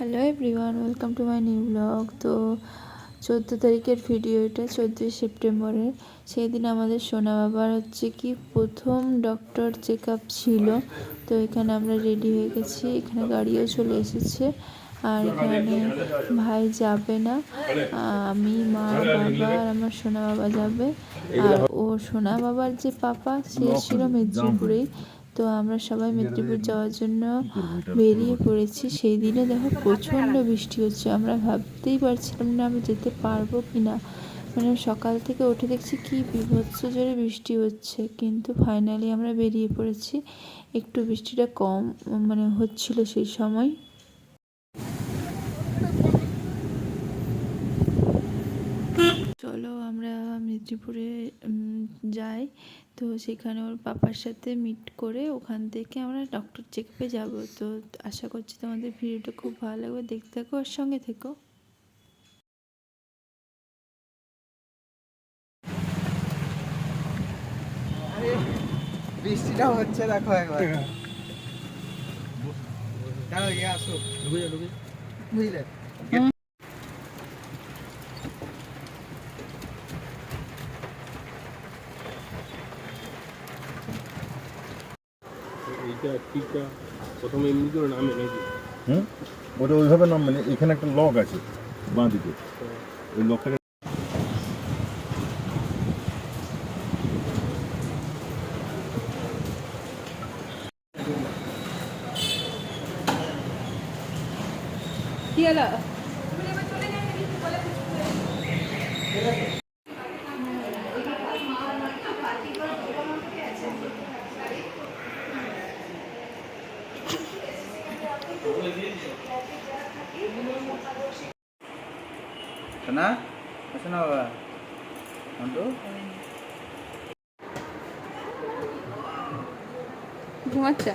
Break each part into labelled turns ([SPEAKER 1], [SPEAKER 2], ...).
[SPEAKER 1] Hello everyone welcome to my new blog তো চোদ্দ তারিখের ভিডিও এটা, চোদ্দোই সেপ্টেম্বরের। সেই দিন আমাদের সোনা বাবার হচ্ছে কি প্রথম ডক্টর চেক ছিল। তো এখানে আমরা রেডি হয়ে গেছি, এখানে গাড়িও চলে এসেছে। আর এখানে ভাই যাবে না। আমি, মা, বাবা আর আমার সোনা বাবা যাবে। আর ও সোনা বাবার যে পাপা, সে ছিল মেদিনীপুরেই। তো আমরা সবাই মেদিনীপুর যাওয়ার জন্য বেরিয়ে পড়েছি। সেই দিনে দেখো প্রচণ্ড বৃষ্টি হচ্ছে। আমরা ভাবতেই পারছিলাম না আমি যেতে পারব কি না মানে সকাল থেকে উঠে দেখছি কি বিভৎস জোরে বৃষ্টি হচ্ছে। কিন্তু ফাইনালি আমরা বেরিয়ে পড়েছি। একটু বৃষ্টিটা কম মানে হচ্ছিল সেই সময়। চলো আমরা মেদিনীপুরে যাই। তো সেখানে ওর পাপার সাথে মিট করে ওখান থেকে আমরা ডক্টর চেকআপে যাব। তো আশা করছি তোমাদের ভিডিওটা খুব ভালো লাগবে। দেখতে থাকো ওর সঙ্গে থেকো।
[SPEAKER 2] বৃষ্টিটা হচ্ছে দেখো একবার। দাঁড়াও ইয়ে আসো। বুঝলে?
[SPEAKER 3] এইটা টিকা প্রথমে এমনি করে নামে নাকি
[SPEAKER 4] হুম? ওটা ওইভাবে নাম মানে এখানে একটা লক আছে বাঁ দিকে। ওই লকটাকে
[SPEAKER 2] শোনা? শোনা বাবা। মন্টু?
[SPEAKER 1] ঘুমাচ্ছে?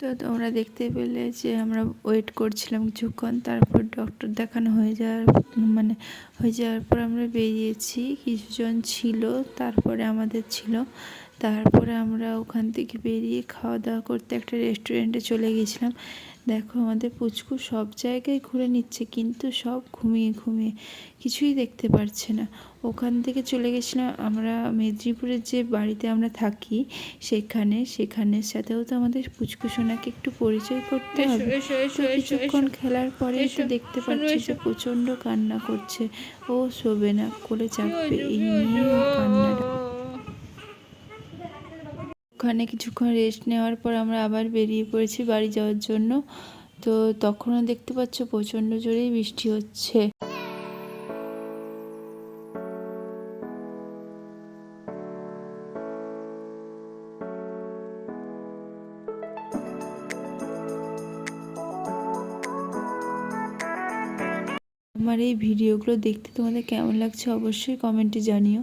[SPEAKER 1] তো তোমরা দেখতে পেলে যে আমরা ওয়েট করছিলাম কিছুক্ষণ, তারপর ডক্টর দেখানো হয়ে যাওয়ার মানে হয়ে যাওয়ার পর আমরা বেরিয়েছি, কিছুজন ছিল, তারপরে আমাদের ছিল। তারপরে আমরা ওখান থেকে বেরিয়ে খাওয়া দাওয়া করতে একটা রেস্টুরেন্টে চলে গেছিলাম। দেখো আমাদের পুচকু সব জায়গায় ঘুরে নিচ্ছে কিন্তু সব ঘুমিয়ে ঘুমিয়ে কিছুই দেখতে পারছে না। ওখান থেকে চলে গেছিলাম আমরা মেদিনীপুরের যে বাড়িতে আমরা থাকি সেখানে সেখানের সাথেও তো আমাদের পুচকু সোনাকে একটু পরিচয় করতে হবে। তো কিছুক্ষণ খেলার পরে তো দেখতে পাচ্ছি যে প্রচণ্ড কান্না করছে। ও শোবে না কোলে চাপবে এই নিয়ে কান্নাটা ওখানে কিছুক্ষণ রেস্ট নেওয়ার পর আমরা আবার বেরিয়ে পড়েছি বাড়ি যাওয়ার জন্য। তো তখনও দেখতে পাচ্ছ প্রচণ্ড জোরেই বৃষ্টি হচ্ছে। আমার এই ভিডিওগুলো দেখতে তোমাদের কেমন লাগছে অবশ্যই কমেন্টে জানিও।